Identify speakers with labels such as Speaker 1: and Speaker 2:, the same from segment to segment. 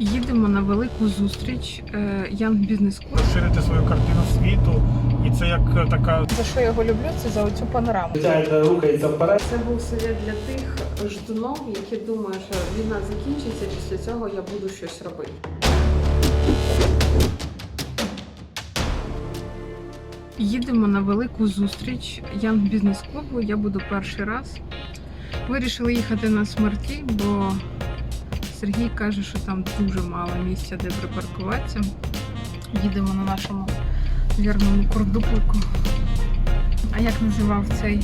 Speaker 1: Їдемо на велику зустріч е, Young Business School.
Speaker 2: розширити свою картину світу, і це як е, така
Speaker 1: За що я його люблю, це за оцю панораму.
Speaker 3: Рухається вперед.
Speaker 1: Це був совет для тих ждунов, які думають, що війна закінчиться, після цього я буду щось робити. Їдемо на велику зустріч Young Business Club. Я буду перший раз. Вирішили їхати на смерті, бо Сергій каже, що там дуже мало місця, де припаркуватися. їдемо на нашому вірному курдупику. А як називав цей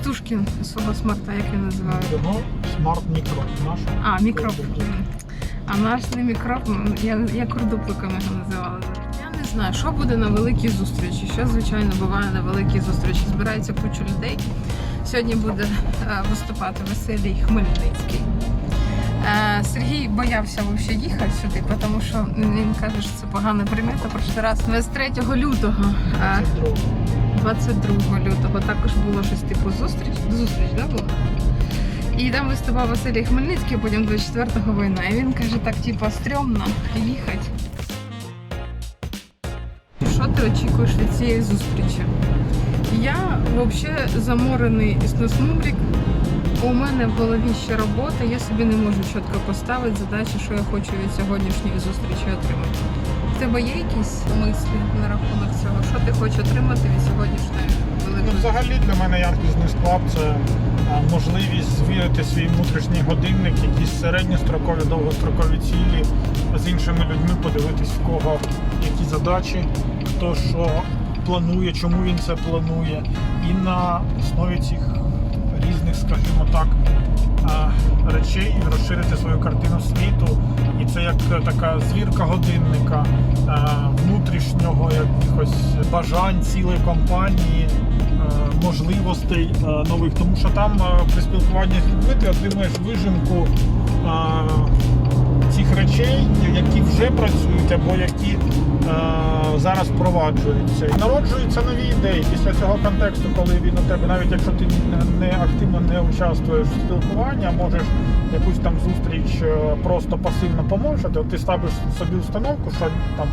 Speaker 1: Птушкін свого смарта, як він називав?
Speaker 2: його смарт мікро. Наш
Speaker 1: А, мікроп. А наш не мікроп, я, я курдупиком його називала. Я не знаю, що буде на великій зустрічі. Що, звичайно, буває на великій зустрічі. Збирається куча людей. Сьогодні буде е, виступати Василій Хмельницький. Е, Сергій боявся вообще їхати сюди, тому що він каже, що це погана примета. Прошлий раз 23 лютого. е, 22 лютого також було щось типу зустріч. Зустріч, да, була? І там виступав Василій Хмельницький, потім 24-го війна. І він каже, так, типу, стрьомно їхати. Що ти очікуєш від цієї зустрічі? Я взагалі заморений існосмумрік. У мене в голові ще робота, я собі не можу чітко поставити задачу, що я хочу від сьогоднішньої зустрічі отримати. В тебе є якісь мислі на рахунок цього? Що ти хочеш отримати від сьогоднішньої
Speaker 2: Ну,
Speaker 1: великої
Speaker 2: взагалі для мене Young Business Club це можливість звірити свій внутрішній годинник, якісь середньострокові, довгострокові цілі з іншими людьми, подивитись в кого які задачі, хто що планує, чому він це планує. І на основі цих різних, скажімо так, речей розширити свою картину світу. І це як така звірка годинника внутрішнього якихось бажань цілої компанії, можливостей нових. Тому що там при спілкуванні з людьми ти отримуєш вижимку цих речей, які вже працюють або які зараз впроваджуються. І народжуються нові ідеї після цього контексту, коли він у тебе, навіть якщо ти не- активно не участвуєш в спілкуванні, а можеш якусь там зустріч е, просто пасивно помовчати, ти ставиш собі установку, що там.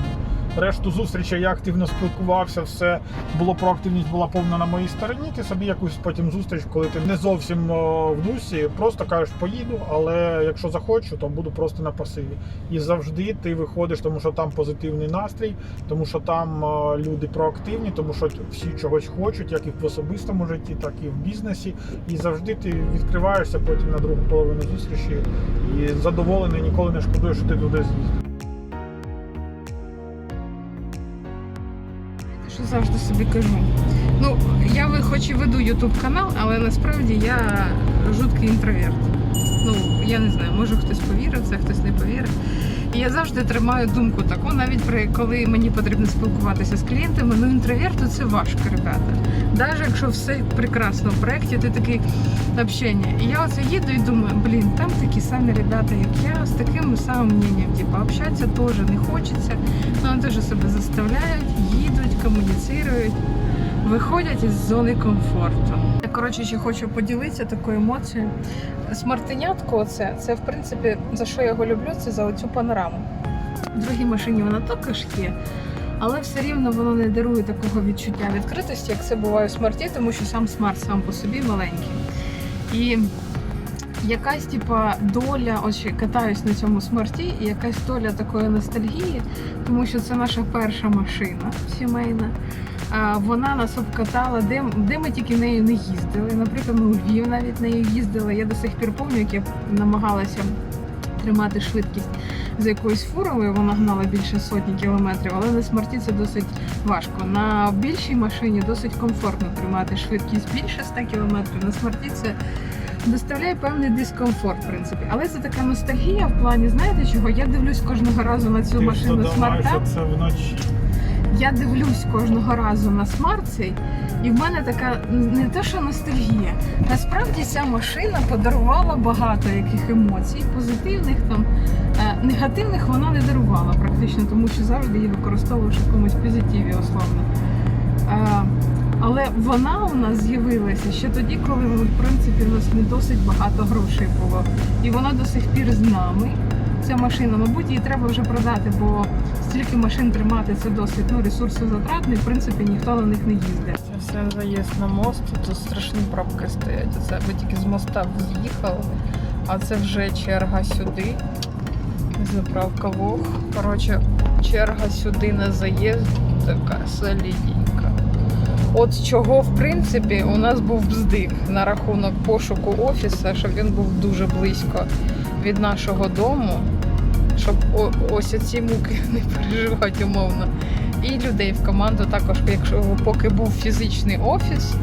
Speaker 2: Решту зустрічей я активно спілкувався, все було проактивність була повна на моїй стороні. Ти собі якусь потім зустріч, коли ти не зовсім в дусі, просто кажеш, поїду, але якщо захочу, то буду просто на пасиві. І завжди ти виходиш, тому що там позитивний настрій, тому що там люди проактивні, тому що всі чогось хочуть, як і в особистому житті, так і в бізнесі. І завжди ти відкриваєшся потім на другу половину зустрічі і задоволений, ніколи не шкодуєш, що ти туди з'їздив.
Speaker 1: Що завжди собі кажу. Ну, я хоч і веду YouTube канал, але насправді я жуткий інтроверт. Ну, я не знаю, може хтось повірив, це хтось не повірив. Я завжди тримаю думку таку, навіть при коли мені потрібно спілкуватися з клієнтами, ну інтроверту це важко, ребята. Навіть якщо все прекрасно в проєкті, ти такий общення. І я оце їду і думаю, блін, там такі самі ребята, як я, з таким самим мненням. Типу, общатися теж не хочеться. Ну, вони теж себе заставляють, їдуть, комуніцирують, виходять із зони комфорту. Коротше ще хочу поділитися такою емоцією. Смартинятко, оце, це в принципі за що я його люблю, це за оцю панораму. В другій машині вона також є, але все рівно воно не дарує такого відчуття відкритості, як це буває у смарті, тому що сам смарт сам по собі маленький. І якась типа доля, ось катаюсь на цьому смарті, і якась доля такої ностальгії, тому що це наша перша машина сімейна. Вона нас обкатала, де, де ми тільки нею не їздили. Наприклад, ми у Львів навіть нею їздили. Я до сих пір пам'ятаю, як я намагалася тримати швидкість за якоюсь фурою, вона гнала більше сотні кілометрів, але на смарті це досить важко. На більшій машині досить комфортно тримати швидкість більше 100 кілометрів. На смарті це доставляє певний дискомфорт, в принципі. Але це така ностальгія в плані, знаєте чого? Я дивлюсь кожного разу на цю
Speaker 2: Ти
Speaker 1: машину смарта.
Speaker 2: це вночі.
Speaker 1: Я дивлюсь кожного разу на смарт цей, і в мене така не те, що ностальгія. Насправді ця машина подарувала багато яких емоцій, позитивних там, е, негативних вона не дарувала практично, тому що завжди її використовуєш в якомусь позитиві, условно. Е, Але вона у нас з'явилася ще тоді, коли в принципі у нас не досить багато грошей було. І вона до сих пір з нами. Ця машина, мабуть, її треба вже продати, бо стільки машин тримати це досить ну, ресурсозатратно, і в принципі ніхто на них не їздить.
Speaker 3: Це все заїзд на мост, тут страшні пробки стоять. Це ми тільки з моста з'їхали, а це вже черга сюди. Заправка Вог. Коротше, черга сюди на заїзд така солідненька. От чого, в принципі, у нас був бздик на рахунок пошуку офісу, щоб він був дуже близько від нашого дому, щоб ось ці муки не переживати умовно. І людей в команду також, якщо поки був фізичний офіс,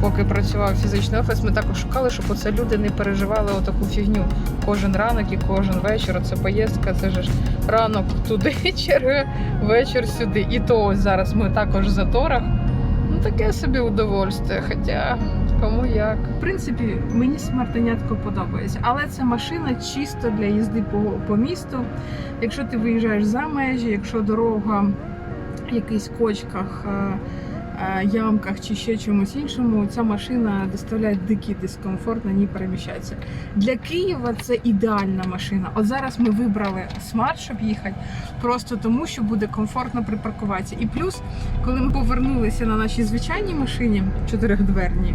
Speaker 3: поки працював фізичний офіс, ми також шукали, щоб оце люди не переживали отаку фігню. Кожен ранок і кожен вечір. Це поїздка, це ж ранок туди, черга, вечір сюди. І то ось зараз ми також в заторах. Ну таке собі удовольствие, хоча кому як.
Speaker 1: В принципі, мені смартанятко подобається, але це машина чисто для їзди по, по місту. Якщо ти виїжджаєш за межі, якщо дорога в якихось кочках, е, е, ямках чи ще чомусь іншому, ця машина доставляє дикий дискомфорт на ній переміщатися. Для Києва це ідеальна машина. От зараз ми вибрали смарт, щоб їхати, просто тому, що буде комфортно припаркуватися. І плюс, коли ми повернулися на нашій звичайній машині чотирьохдверній,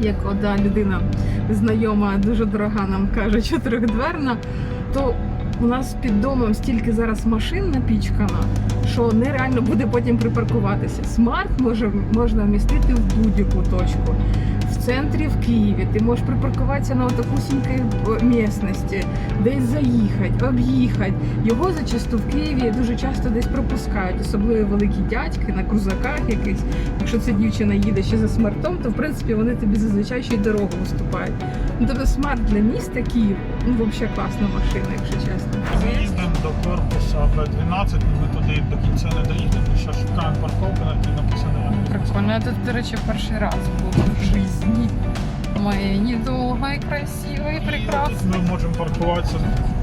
Speaker 1: як одна людина знайома, дуже дорога нам каже, чотирьохдверна, то у нас під домом стільки зараз машин напічкано, що нереально буде потім припаркуватися. Смарт може можна вмістити в будь-яку точку. В центрі в Києві ти можеш припаркуватися на отакусінькій місності, десь заїхати, об'їхати. Його зачасту в Києві дуже часто десь пропускають, особливо великі дядьки на крузаках якихось. Якщо ця дівчина їде ще за смартом, то в принципі вони тобі зазвичай ще й дорогу виступають. Ну тобто смарт для міста Київ, ну взагалі класна машина, якщо чесно.
Speaker 2: Заїздимо до корпуса Б12, ми туди до кінця не доїдемо, ще шукаємо парковку, на написано.
Speaker 3: Прикольно. Я тут, до речі, перший раз був в житті. Моє недовго і красиво, і прекрасно.
Speaker 2: Ми можемо паркуватися.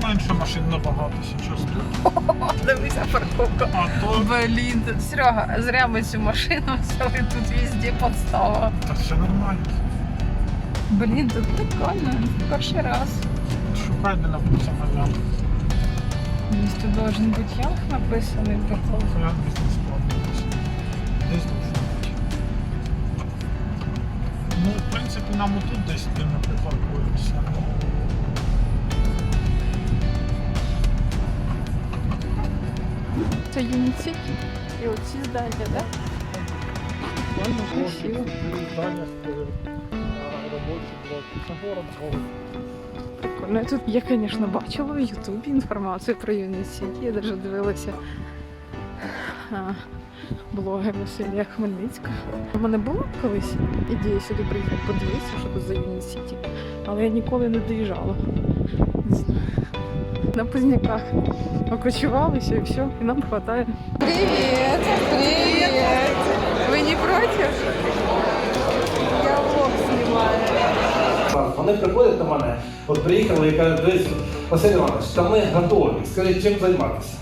Speaker 2: Менше машин набагато зараз тут.
Speaker 3: Дивися парковка.
Speaker 2: А то
Speaker 3: Блін, тут Серега, зря ми цю машину взяли, тут везде подстава.
Speaker 2: та все нормально.
Speaker 3: Блін, тут прикольно. Перший раз.
Speaker 2: Шукай, де написано я.
Speaker 3: Десь тут должен бути янг написаний прикол.
Speaker 2: Я принципі, нам отут десь де ми припаркуємося.
Speaker 3: Це Юніці. І оці здання, так? Ладно, красиво.
Speaker 2: Здання робочий блок. Це город
Speaker 3: Тут я, звісно, бачила в Ютубі інформацію про Юніці. Я навіть дивилася а, блоги Василія Хмельницького. У мене була колись ідея сюди приїхати подивитися, що тут за Юнісіті, але я ніколи не доїжджала. Не знаю. На поздняках окочувалися і все, і нам вистачає. Привіт! Привіт! Ви не проти? Я влог знімаю.
Speaker 4: Вони приходять до мене, от приїхали і кажуть, дивись, Василь Іванович, та ми готові, скажіть, чим займатися.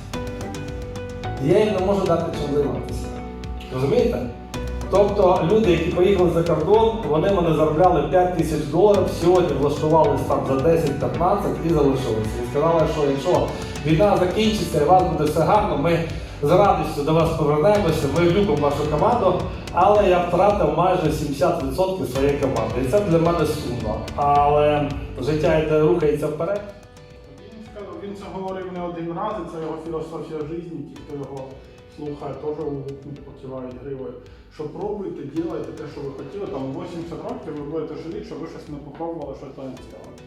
Speaker 4: Я їм не можу дати чим займатися. Розумієте? Тобто люди, які поїхали за кордон, вони мене заробляли 5 тисяч доларів, сьогодні влаштувалися там за 10-15 і залишилися. І сказали, що якщо війна закінчиться і у вас буде все гарно, ми з радістю до вас повернемося, ми любимо вашу команду, але я втратив майже 70% своєї команди. І це для мене сумно. Але життя йде рухається вперед.
Speaker 2: Він це говорив не один раз, і це його філософія життя, ті, хто його слухає, теж покивають гривою. Що пробуйте, ділайте те, що ви хотіли, там 80 років ви будете жаліти, що ви щось не попробували, що то не зробили.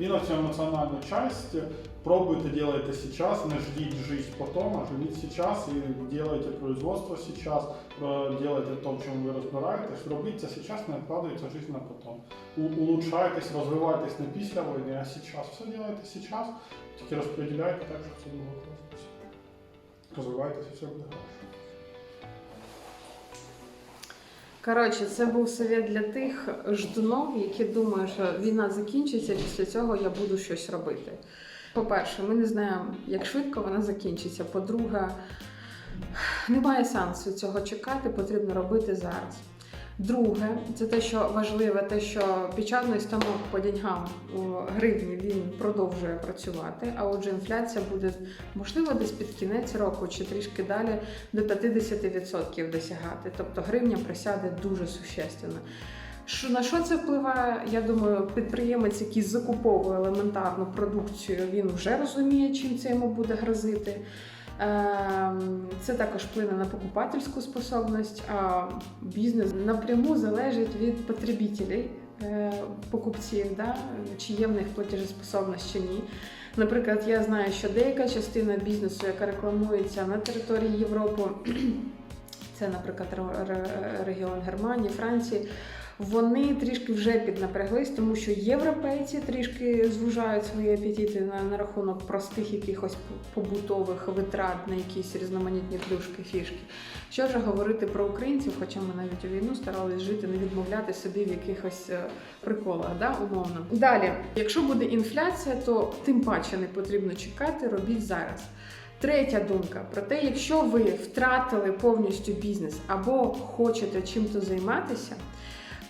Speaker 2: Він оцю емоціональну часть, пробуйте, делайте сейчас, не ждіть жизнь потом, а живіть сейчас і делайте производство сейчас, про- делайте то, в чому ви розбираєтесь, робіть це сейчас, не откладується жизнь на потом. Улучшайтесь, розвивайтесь не після війни, а сейчас. Все делайте сейчас, тільки розподіляйте так, щоб це було класно. Розвивайтесь і все буде хорошо.
Speaker 1: Коротше, це був совет для тих ждунов, які думають, що війна закінчиться, після цього я буду щось робити. По-перше, ми не знаємо, як швидко вона закінчиться. По-друге, немає сенсу цього чекати, потрібно робити зараз. Друге, це те, що важливе, те, що печатний станок по деньгам у гривні він продовжує працювати. А отже, інфляція буде можливо десь під кінець року чи трішки далі до 50% досягати. Тобто гривня присяде дуже существенно. Що на що це впливає? Я думаю, підприємець, який закуповує елементарну продукцію, він вже розуміє, чим це йому буде грозити. Ем, Це також вплине на покупательську способність, а бізнес напряму залежить від потребітелів, е, покупців, да? чи є в них платежеспособність чи ні. Наприклад, я знаю, що деяка частина бізнесу, яка рекламується на території Європи, це, наприклад, ре- ре- регіон Германії, Франції. Вони трішки вже піднапряглись, тому що європейці трішки звужають свої апетити на, на рахунок простих якихось побутових витрат на якісь різноманітні плюшки, фішки. Що вже говорити про українців, хоча ми навіть у війну старались жити, не відмовляти собі в якихось е, приколах, да, умовно. Далі, якщо буде інфляція, то тим паче не потрібно чекати, робіть зараз. Третя думка про те, якщо ви втратили повністю бізнес або хочете чим-то займатися,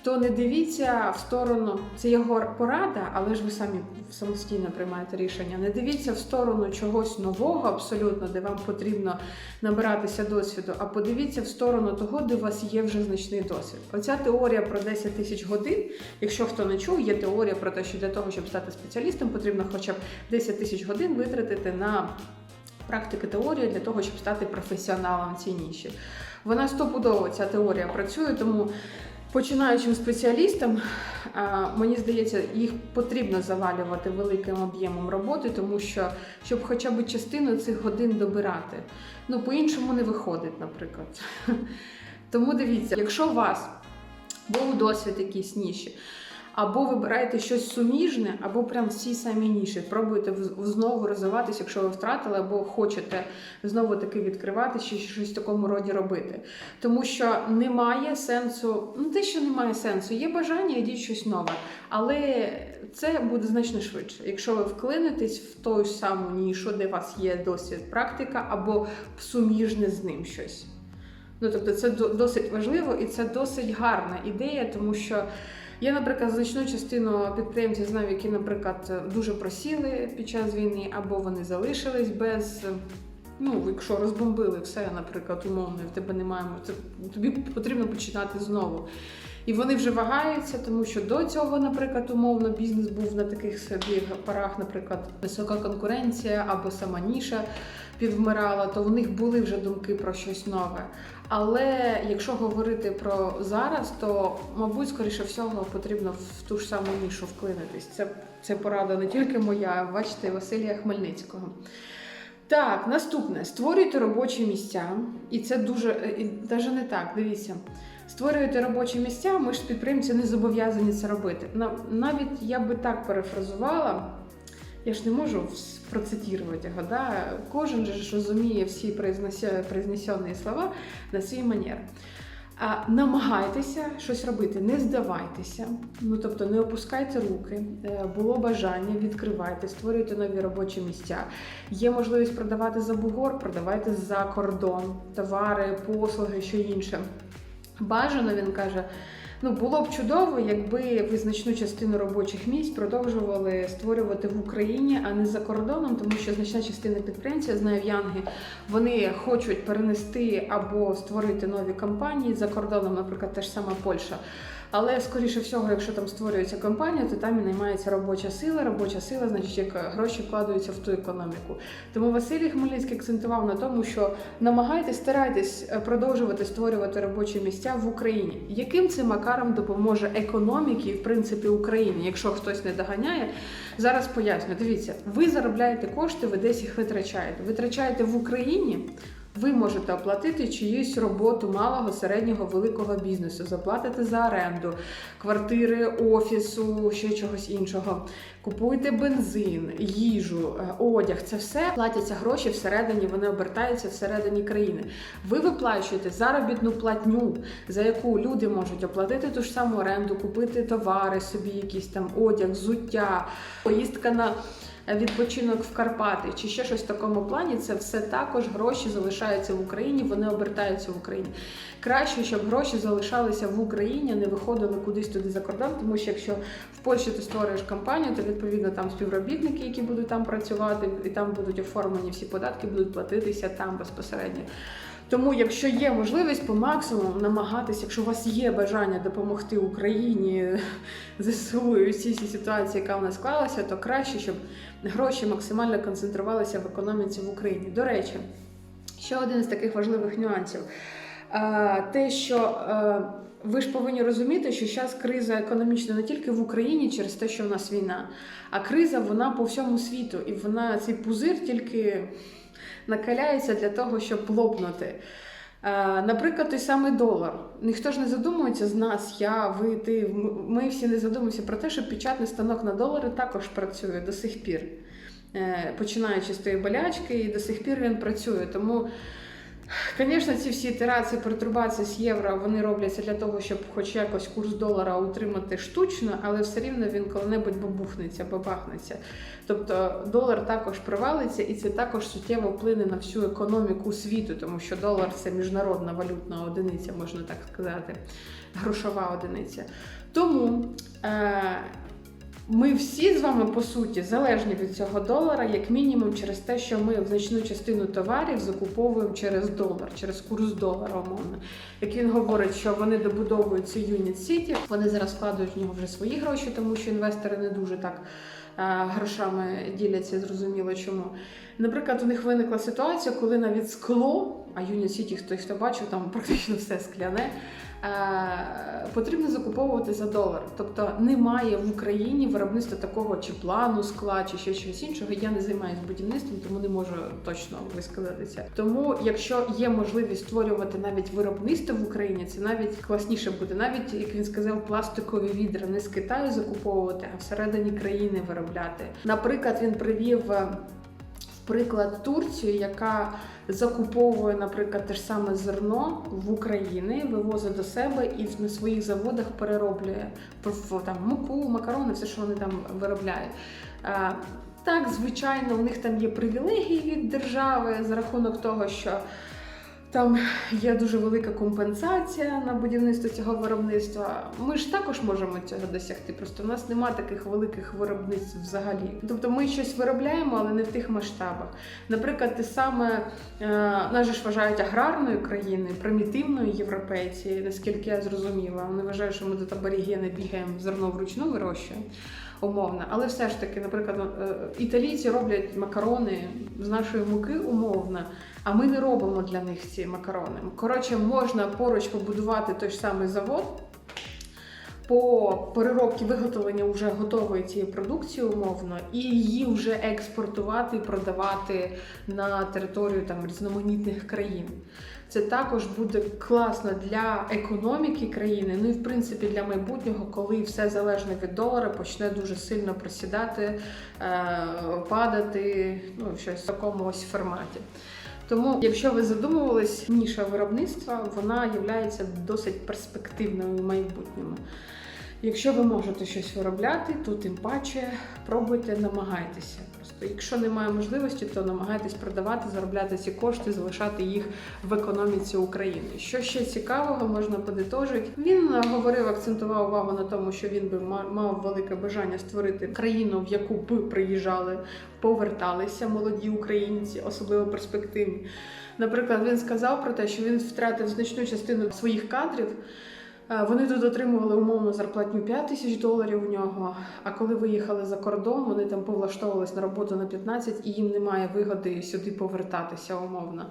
Speaker 1: то не дивіться в сторону, це його порада, але ж ви самі самостійно приймаєте рішення. Не дивіться в сторону чогось нового, абсолютно, де вам потрібно набиратися досвіду, а подивіться в сторону того, де у вас є вже значний досвід. Оця теорія про 10 тисяч годин. Якщо хто не чув, є теорія про те, що для того, щоб стати спеціалістом, потрібно хоча б 10 тисяч годин витратити на практики теорії для того, щоб стати професіоналом в цій ніші. Вона стопудово ця теорія працює, тому починаючим спеціалістам, мені здається, їх потрібно завалювати великим об'ємом роботи, тому що щоб хоча б частину цих годин добирати. Ну, по-іншому не виходить, наприклад. Тому дивіться, якщо у вас був досвід якийсь ніші, або вибираєте щось суміжне, або прям в цій самій ніші. Пробуйте знову розвиватися, якщо ви втратили, або хочете знову таки відкривати чи щось в такому роді робити. Тому що немає сенсу, ну те, що немає сенсу, є бажання, йдіть щось нове. Але це буде значно швидше. Якщо ви вклинитесь в ту саму нішу, де у вас є досвід, практика, або суміжне з ним щось. Ну, тобто, це досить важливо і це досить гарна ідея, тому що я, наприклад, значну частину підприємців знаю, які, наприклад, дуже просіли під час війни, або вони залишились без. Ну, якщо розбомбили все, наприклад, умовно, і в тебе немає, тобі потрібно починати знову. І вони вже вагаються, тому що до цього, наприклад, умовно, бізнес був на таких собі парах, наприклад, висока конкуренція або сама ніша підвмирала, то в них були вже думки про щось нове. Але якщо говорити про зараз, то мабуть, скоріше всього, потрібно в ту ж саму нішу вклинитись. Це, це порада не тільки моя, бачите, Василія Хмельницького. Так, наступне створюйте робочі місця, і це дуже і навіть не так. Дивіться, створюєте робочі місця. Ми ж підприємці не зобов'язані це робити. Навіть я би так перефразувала. Я ж не можу процитувати його. Да? Кожен же розуміє всі произнесені слова на свій манер. А намагайтеся щось робити, не здавайтеся. Ну тобто не опускайте руки, Е, було бажання, відкривайте, створюйте нові робочі місця. Є можливість продавати за бугор, продавайте за кордон, товари, послуги, що інше. Бажано він каже. Ну, було б чудово, якби ви значну частину робочих місць продовжували створювати в Україні, а не за кордоном, тому що значна частина підприємців, я знаю в Янги, вони хочуть перенести або створити нові компанії за кордоном, наприклад, та ж сама Польща. Але скоріше всього, якщо там створюється компанія, то там і наймається робоча сила. Робоча сила, значить, як гроші вкладаються в ту економіку. Тому Василій Хмельницький акцентував на тому, що намагайтесь, старайтесь е, продовжувати створювати робочі місця в Україні. Яким це макаром допоможе економіки, в принципі, Україні, якщо хтось не доганяє? Зараз поясню. Дивіться, ви заробляєте кошти, ви десь їх витрачаєте. Витрачаєте в Україні. Ви можете оплатити чиюсь роботу малого, середнього, великого бізнесу, заплатити за оренду, квартири, офісу, ще чогось іншого. Купуйте бензин, їжу, е, одяг. Це все платяться гроші всередині, вони обертаються всередині країни. Ви виплачуєте заробітну платню, за яку люди можуть оплатити ту ж саму оренду, купити товари собі, якісь там одяг, взуття, поїздка на відпочинок в Карпати чи ще щось в такому плані, це все також гроші залишаються в Україні, вони обертаються в Україні. Краще, щоб гроші залишалися в Україні, не виходили кудись туди за кордон, тому що якщо в Польщі ти створюєш компанію, то відповідно там співробітники, які будуть там працювати, і там будуть оформлені всі податки, будуть платитися там безпосередньо. Тому, якщо є можливість по максимуму намагатися, якщо у вас є бажання допомогти Україні ЗСУ і цій ситуації, яка в нас склалася, то краще, щоб гроші максимально концентрувалися в економіці в Україні. До речі, ще один з таких важливих нюансів. Е, Те, що е, ви ж повинні розуміти, що зараз криза економічна не тільки в Україні через те, що в нас війна, а криза вона по всьому світу, і вона цей пузир тільки накаляється для того, щоб лопнути. Е, Наприклад, той самий долар. Ніхто ж не задумується з нас, я, ви, ти. Ми всі не задумуємося про те, що печатний станок на долари також працює до сих пір. Е, Починаючи з тої болячки, і до сих пір він працює. Тому, звісно, ці всі ітерації, пертурбації з євро вони робляться для того, щоб хоч якось курс долара утримати штучно, але все рівно він коли-небудь бабухнеться, бабахнеться. Тобто долар також провалиться, і це також суттєво вплине на всю економіку світу, тому що долар це міжнародна валютна одиниця, можна так сказати, грошова одиниця. Тому е, ми всі з вами по суті залежні від цього долара, як мінімум, через те, що ми значну частину товарів закуповуємо через долар, через курс долара, умовно. Як він говорить, що вони добудовують цю Юніт Сіті, вони зараз вкладають в нього вже свої гроші, тому що інвестори не дуже так е, грошами діляться, зрозуміло чому. Наприклад, у них виникла ситуація, коли навіть скло, а Юніт Сіті, хто хто бачив, там практично все скляне. е, Потрібно закуповувати за долар, тобто немає в Україні виробництва такого чи плану скла, чи ще щось іншого. Я не займаюся будівництвом, тому не можу точно висказатися. Тому, якщо є можливість створювати навіть виробництво в Україні, це навіть класніше буде. Навіть як він сказав, пластикові відра не з Китаю закуповувати, а всередині країни виробляти. Наприклад, він привів. Приклад Турцію, яка закуповує, наприклад, те ж саме зерно в Україні, вивозить до себе і на своїх заводах перероблює там муку, макарони, все, що вони там виробляють. Е, Так, звичайно, у них там є привілегії від держави за рахунок того, що там є дуже велика компенсація на будівництво цього виробництва. Ми ж також можемо цього досягти. Просто в нас немає таких великих виробництв взагалі. Тобто ми щось виробляємо, але не в тих масштабах. Наприклад, те саме е, нас ж вважають аграрною країною, примітивною європейці, наскільки я зрозуміла. Вони вважають, що ми тут аборігени бігаємо зерно вручну вирощуємо. Умовно, але все ж таки, наприклад, е, італійці роблять макарони з нашої муки умовно, а ми не робимо для них ці макарони. Коротше, можна поруч побудувати той ж самий завод. По переробці виготовлення вже готової цієї продукції умовно, і її вже експортувати і продавати на територію там різноманітних країн. Це також буде класно для економіки країни, ну і в принципі для майбутнього, коли все залежне від долара почне дуже сильно просідати, е, падати, ну щось в такому ось форматі. Тому, якщо ви задумувались, ніша виробництва вона є досить перспективною в майбутньому. Якщо ви можете щось виробляти, то тим паче пробуйте, намагайтеся. Якщо немає можливості, то намагайтесь продавати, заробляти ці кошти, залишати їх в економіці України. Що ще цікавого можна подитожити? Він говорив, акцентував увагу на тому, що він би ма- мав велике бажання створити країну, в яку б приїжджали, поверталися молоді українці, особливо перспективні. Наприклад, він сказав про те, що він втратив значну частину своїх кадрів. Е, Вони тут отримували умовно зарплатню 5 тисяч доларів у нього. А коли виїхали за кордон, вони там повлаштовувались на роботу на 15 і їм немає вигоди сюди повертатися умовно.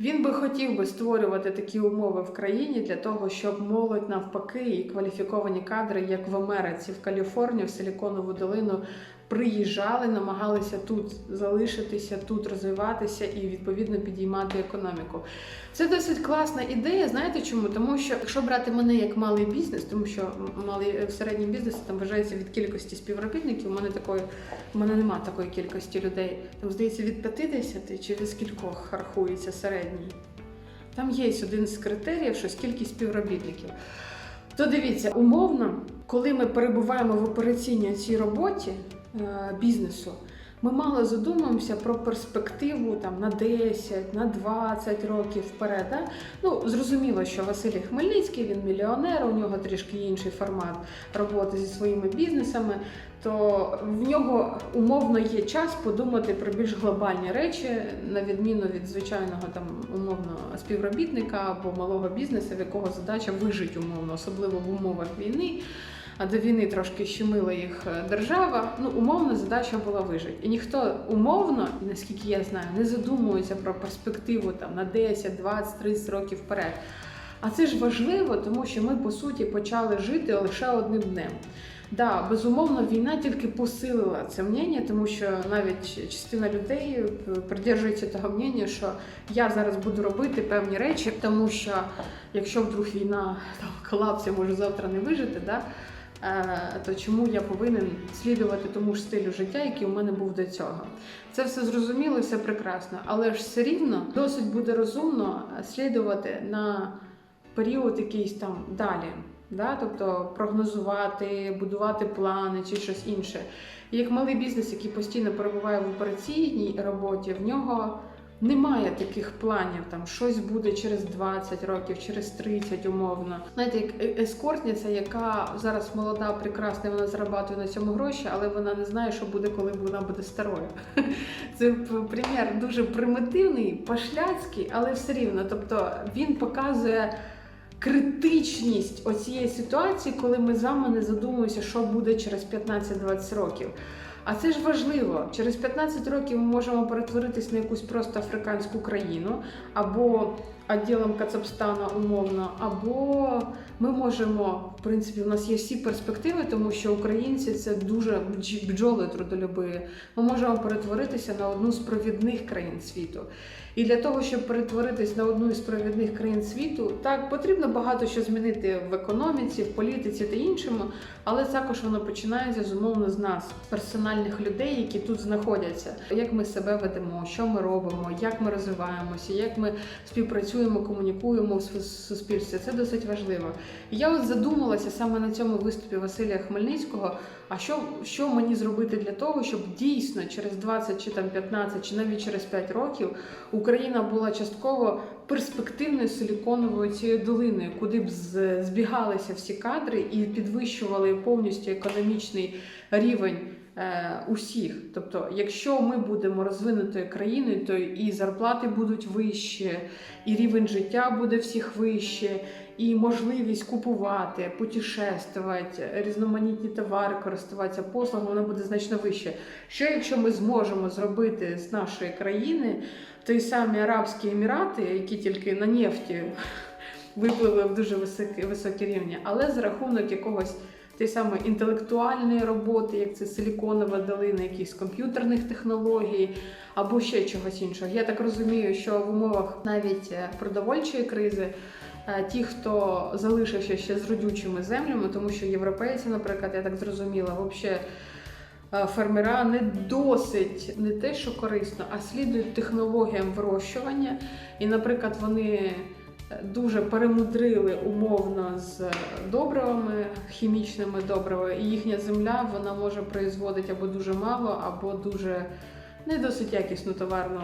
Speaker 1: Він би хотів би створювати такі умови в країні для того, щоб молодь навпаки і кваліфіковані кадри, як в Америці, в Каліфорнію, в Силіконову долину, приїжджали, намагалися тут залишитися, тут розвиватися і відповідно підіймати економіку. Це досить класна ідея. Знаєте чому? Тому що якщо брати мене як малий бізнес, тому що малий е, середній бізнес там вважається від кількості співробітників. У мене такої у мене немає такої кількості людей. Там здається від 50 чи від скількох рахується середній. Там є один з критеріїв, що скільки співробітників. То дивіться, умовно, коли ми перебуваємо в операційній цій роботі е, бізнесу, Ми мало задумуємося про перспективу там на 10, на 20 років вперед. Да? Ну зрозуміло, що Василій Хмельницький він мільйонер, у нього трішки інший формат роботи зі своїми бізнесами. То в нього умовно є час подумати про більш глобальні речі, на відміну від звичайного там умовно співробітника або малого бізнесу, в якого задача вижити умовно, особливо в умовах війни. А до війни трошки щемила їх е, держава. Ну, умовно, задача була вижити. І ніхто умовно, наскільки я знаю, не задумується про перспективу там на 10, 20, 30 років вперед. А це ж важливо, тому що ми по суті почали жити лише одним днем. Да, безумовно, війна тільки посилила це мнення, тому що навіть частина людей придержується того мнення, що я зараз буду робити певні речі, тому що якщо вдруг війна там колапс, я завтра не вижити, да, е, то чому я повинен слідувати тому ж стилю життя, який у мене був до цього? Це все зрозуміло, все прекрасно, але ж все рівно досить буде розумно слідувати на період якийсь там далі. Да? Тобто прогнозувати, будувати плани чи щось інше. Як малий бізнес, який постійно перебуває в операційній роботі, в нього немає таких планів, там щось буде через 20 років, через 30 умовно. Знаєте, як е- ескортниця, яка зараз молода, прекрасна, вона зарабатує на цьому гроші, але вона не знає, що буде, коли вона буде старою. Це примір дуже примітивний, пашляцький, але все рівно. Тобто він показує критичність оцієї ситуації, коли ми з вами не задумуємося, що буде через 15-20 років. А це ж важливо. Через 15 років ми можемо перетворитись на якусь просто африканську країну, або відділом Кацапстана умовно, або ми можемо, в принципі, у нас є всі перспективи, тому що українці це дуже бдж- бджоли трудолюбиві. Ми можемо перетворитися на одну з провідних країн світу. І для того, щоб перетворитись на одну із провідних країн світу, так потрібно багато що змінити в економіці, в політиці та іншому, але також воно починається з умовно з нас, персональних людей, які тут знаходяться. Як ми себе ведемо, що ми робимо, як ми розвиваємося, як ми співпрацюємо, комунікуємо в суспільстві. Це досить важливо. І я от задумалася саме на цьому виступі Василія Хмельницького. А що, що мені зробити для того, щоб дійсно через 20 чи там 15, чи навіть через 5 років Україна була частково перспективною силіконовою цією долиною, куди б збігалися всі кадри і підвищували повністю економічний рівень е, усіх. Тобто, якщо ми будемо розвинутою країною, то і зарплати будуть вищі, і рівень життя буде всіх вище, і можливість купувати, путешествувати, різноманітні товари, користуватися послугами, вона буде значно вище. Що якщо ми зможемо зробити з нашої країни той самі Арабські Емірати, які тільки на нефті випливли в дуже високі, високі рівні, але за рахунок якогось тієї самої інтелектуальної роботи, як це силіконова долина, якихось комп'ютерних технологій або ще чогось іншого. Я так розумію, що в умовах навіть е, продовольчої кризи. е, Ті, хто залишився ще з родючими землями, тому що європейці, наприклад, я так зрозуміла, взагалі фермера не досить не те, що корисно, а слідують технологіям вирощування. І, наприклад, вони дуже перемудрили умовно з добривами, хімічними добривами, і їхня земля вона може производити або дуже мало, або дуже не досить якісну товарну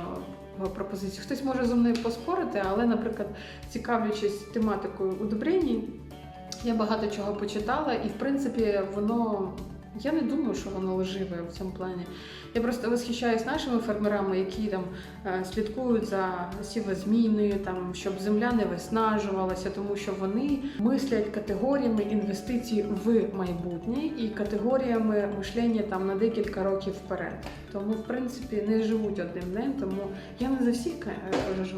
Speaker 1: пропозицію. Хтось може зі мною поспорити, але, наприклад, цікавлячись тематикою удобрень, я багато чого почитала, і в принципі воно. Я не думаю, що воно лживе в цьому плані. Я просто восхищаюсь нашими фермерами, які там е, слідкують за сівозміною, там щоб земля не виснажувалася, тому що вони мислять категоріями інвестицій в майбутнє і категоріями мишлення там на декілька років вперед. Тому, в принципі, не живуть одним днем. Тому я не за всіх е,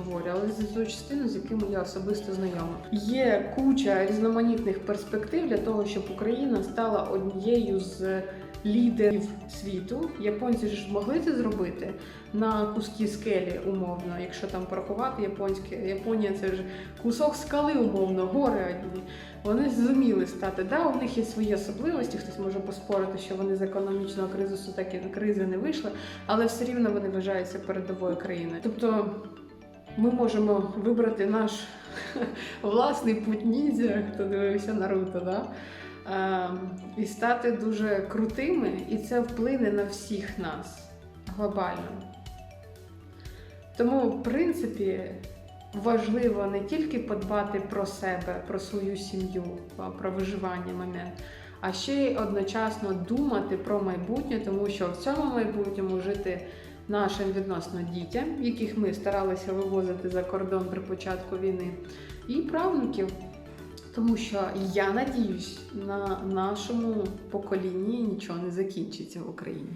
Speaker 1: говорю, але за ту частину, з якими я особисто знайома. Є куча різноманітних перспектив для того, щоб Україна стала однією з лідерів світу. Японці ж могли це зробити на куски скелі, умовно, якщо там порахувати японське. Японія це ж кусок скали, умовно, гори одні. Вони зуміли стати. Да, у них є свої особливості. Хтось може поспорити, що вони з економічного кризису так і кризи не вийшли, але все рівно вони вважаються передовою країною. Тобто. Ми можемо вибрати наш власний путь ніндзя, хто дивився Наруто, да? Е, і стати дуже крутими, і це вплине на всіх нас. глобально. Тому, в принципі, важливо не тільки подбати про себе, про свою сім'ю, про виживання момент, а ще й одночасно думати про майбутнє, тому що в цьому майбутньому жити нашим відносно дітям, яких ми старалися вивозити за кордон при початку війни, і правнуків. Тому що я надіюсь, на нашому поколінні нічого не закінчиться в Україні.